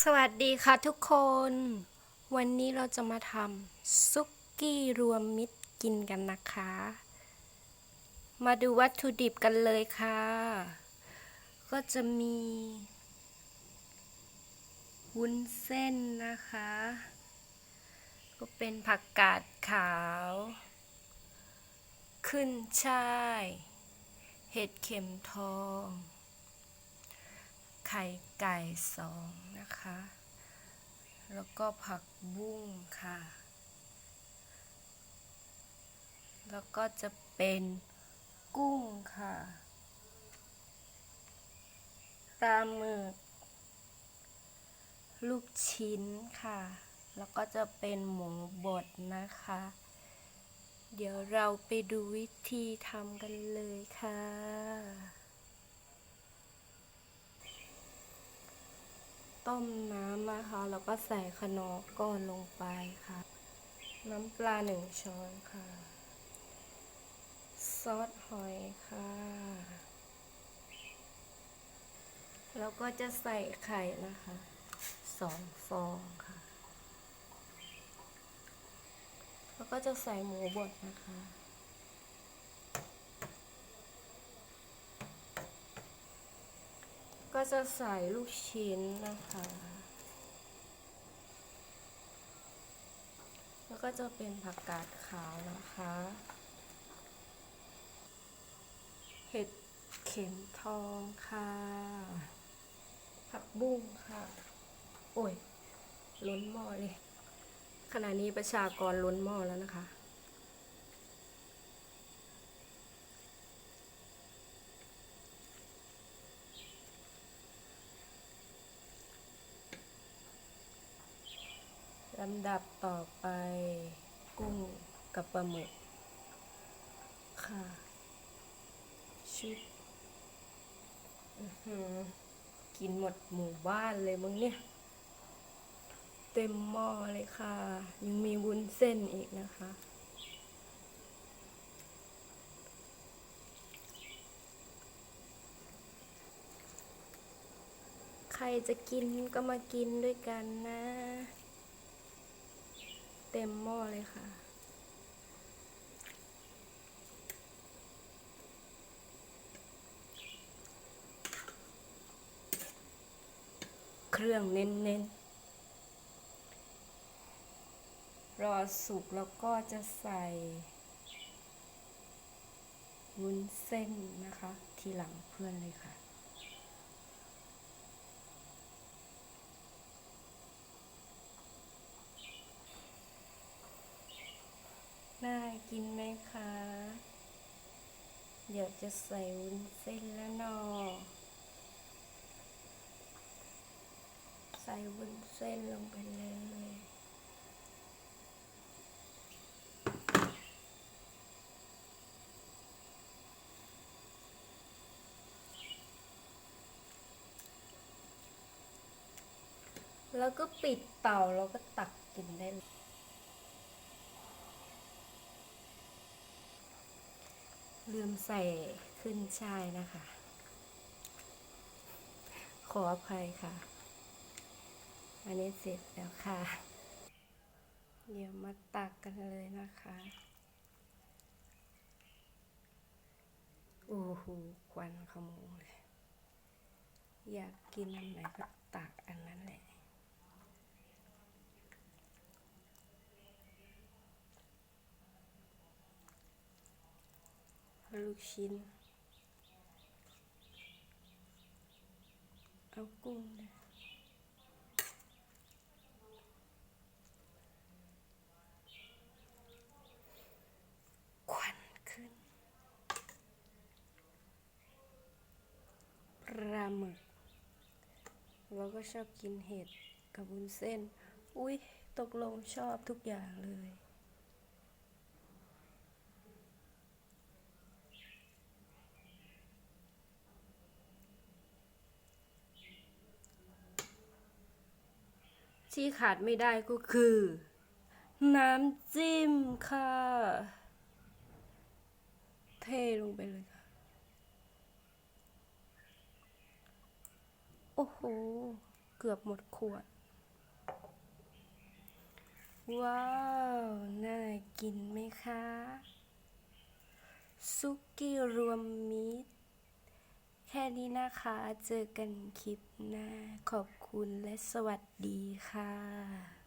สวัสดีค่ะทุกคน วันนี้เราจะมาทำซุกกี้รวมมิตรกินกันนะคะ มาดูวัตถุดิบกันเลยค่ะ ก็จะมีวุ้นเส้นนะคะ ก็เป็นผักกาดขาว ขึ้นช่าย เห็ดเข็มทอง ไข่ไก่สองนะคะ แล้วก็ผักบุ้งค่ะ แล้วก็จะเป็นกุ้งค่ะปลาหมึก ลูกชิ้นค่ะ แล้วก็จะเป็นหมูบดนะคะ เดี๋ยวเราไปดูวิธีทำกันเลยค่ะ ต้มน้ำนะคะ แล้วก็ใส่ขนอก้อนลงไปค่ะ น้ำปลาหนึ่งช้อนค่ะ ซอสหอยค่ะ แล้วก็จะใส่ไข่นะคะสองฟองค่ะ แล้วก็จะใส่หมูบดนะคะ จะใส่ลูกชิ้นนะคะ แล้วก็จะเป็นผักกาดขาวนะคะ เห็ดเข็มทองค่ะ ผักบุ้งค่ะ โอ้ย ล้นหม้อเลย ขณะนี้ประชากรล้นหม้อแล้วนะคะ ลำดับต่อไปกุ้งกับปลาหมึก ค่ะ ชุดอื้อหือกินหมดหมู่บ้านเลยมึงเนี่ย เต็มหม้อเลยค่ะ ยังมีวุ้นเส้นอีกนะคะ ใครจะกินก็มากินด้วยกันนะ เต็มหม้อเลยค่ะ เครื่องเน้นๆ รอสุกแล้วก็จะใส่วุ้นเส้นนะคะ ทีหลังเพื่อนเลยค่ะ น่า กินไหมคะ เดี๋ยวจะใส่วุ้นเส้นแล้วนอใส่วุ้นเส้นลงไปเลยแล้วก็ปิดเตาแล้วก็ตักกินได้เลย ลืมใส่ขึ้นช่ายนะคะ ขออภัยค่ะ อันนี้เสร็จแล้วค่ะ เดี๋ยวมาตักกันเลยนะคะ โอ้โหควันขโมงเลย อยากกินอันไหนก็ตักอันนั้นแห ลูกชิ้น เอากุ้งด้วยควันขึ้น ปลาหมึก เราก็ชอบกินเห็ดกับวุ้นเส้น อุ้ยตกลงชอบทุกอย่างเลย ที่ขาดไม่ได้ก็คือ น้ำจิ้มค่ะ เทลงไปเลยค่ะ โอ้โห เกือบหมดขวด ว้าว น่ากินไหมคะ ซุกี้รวมมิ แค่นี้นะคะ เจอกันคลิปหน้า ขอบคุณและสวัสดีค่ะ